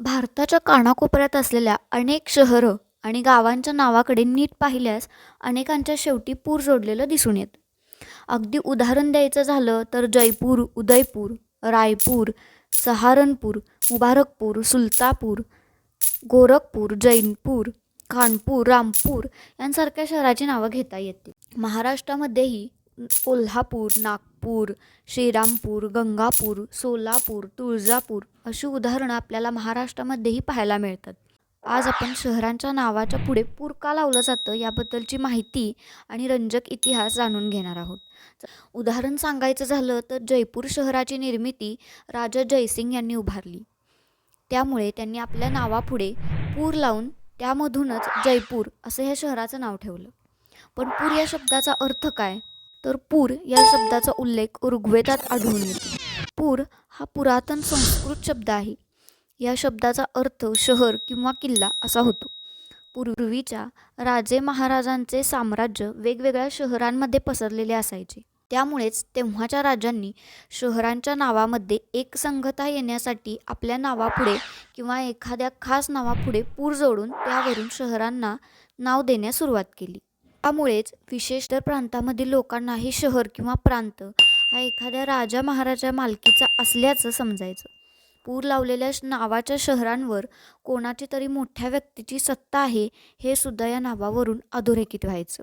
भारताच्या कानाकोपऱ्यात असलेल्या अनेक शहरं आणि गावांच्या नावाकडे नीट पाहिल्यास अनेकांच्या शेवटी पूर जोडलेलं दिसून येतं. अगदी उदाहरण द्यायचं झालं तर जयपूर उदयपूर रायपूर सहारनपूर मुबारकपूर सुलतापूर गोरखपूर जैनपूर कानपूर रामपूर यांसारख्या शहराची नावं घेता येतील. महाराष्ट्रामध्येही कोल्हापूर नागपूर श्रीरामपूर गंगापूर सोलापूर तुळजापूर अशी उदाहरणं आपल्याला महाराष्ट्रामध्येही पाहायला मिळतात. आज आपण शहरांच्या नावाच्या पुढे पूर का लावलं जातं याबद्दलची माहिती आणि रंजक इतिहास जाणून घेणार आहोत. उदाहरण सांगायचं झालं तर जयपूर शहराची निर्मिती राजा जयसिंग यांनी उभारली. त्यामुळे त्यांनी आपल्या नावापुढे पूर लावून त्यामधूनच जयपूर असं ह्या शहराचं नाव ठेवलं. पण पूर या शब्दाचा अर्थ काय? तर पूर या शब्दाचा उल्लेख ऋग्वेदात आढळून येतो. पूर हा पुरातन संस्कृत शब्द आहे. या शब्दाचा अर्थ शहर किंवा किल्ला असा होतो. पूर्वीच्या राजे महाराजांचे साम्राज्य वेगवेगळ्या शहरांमध्ये पसरलेले असायचे. त्यामुळेच तेव्हाच्या राजांनी शहरांच्या नावामध्ये एकसंगता येण्यासाठी आपल्या नावापुढे किंवा एखाद्या खास नावापुढे पूर जोडून त्यावरून शहरांना नाव देण्यास सुरुवात केली. त्यामुळेच विशेषतर प्रांतामधील लोकांना हे शहर किंवा प्रांत हा एखाद्या राजा महाराजा मालकीचा असल्याचं समजायचं. पूर लावलेल्या नावाच्या शहरांवर कोणाची तरी मोठ्या व्यक्तीची सत्ता आहे हे सुद्धा या नावावरून अधोरेखित व्हायचं.